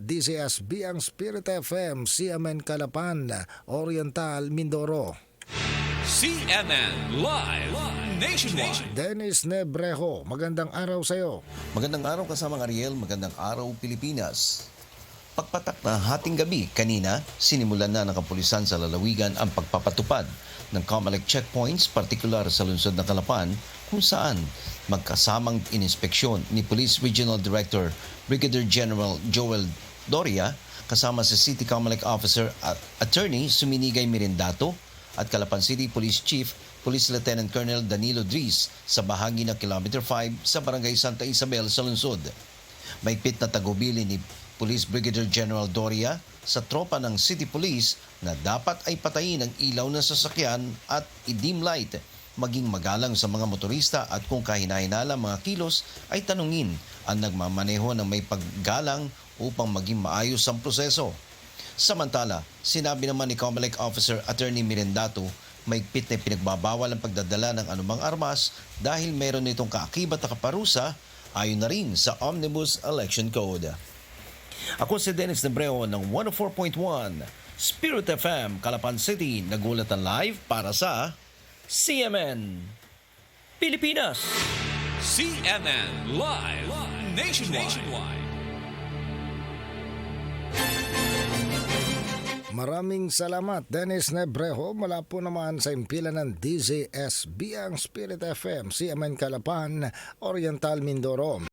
DCSB ang Spirit FM, CMN Calapan, Oriental, Mindoro. CNN Live Nationwide. Dennis Nebrejo, magandang araw sa iyo. Magandang araw kasamang Ariel, magandang araw Pilipinas. Pagpatak na hating gabi kanina, sinimulan na ng kapulisan sa lalawigan ang pagpapatupad ng COMELEC checkpoints, partikular sa lungsod ng Kalapan, kung saan magkasamang ininspeksyon ni Police Regional Director Brigadier General Joel Doria kasama si City COMELEC Officer at Attorney Suminigay Mirindato at Calapan City Police Chief Police Lieutenant Colonel Danilo Dries sa bahagi ng Kilometer 5 sa Barangay Santa Isabel sa lungsod. Maigpit na tagubili ni Police Brigadier General Doria sa tropa ng City Police na dapat ay patayin ang ilaw ng sasakyan at i-dim light maging magalang sa mga motorista at kung kahinahinala mga kilos ay tanungin ang nagmamaneho ng may paggalang upang maging maayos ang proseso. Samantala, sinabi naman ni Comelec Officer Attorney Mirendato, maigpit na pinagbabawal ang pagdadala ng anumang armas dahil mayroon itong kaakibat na kaparusa ayon na rin sa Omnibus Election Code. Ako si Dennis Nebreo ng 104.1 Spirit FM, Calapan City, nagulatan live para sa CMN Pilipinas. CNN Live Nationwide. Maraming salamat Dennis Nebrejo mula po naman sa impilan ng DZSB ang Spirit FM, CMN Calapan, Oriental, Mindoro.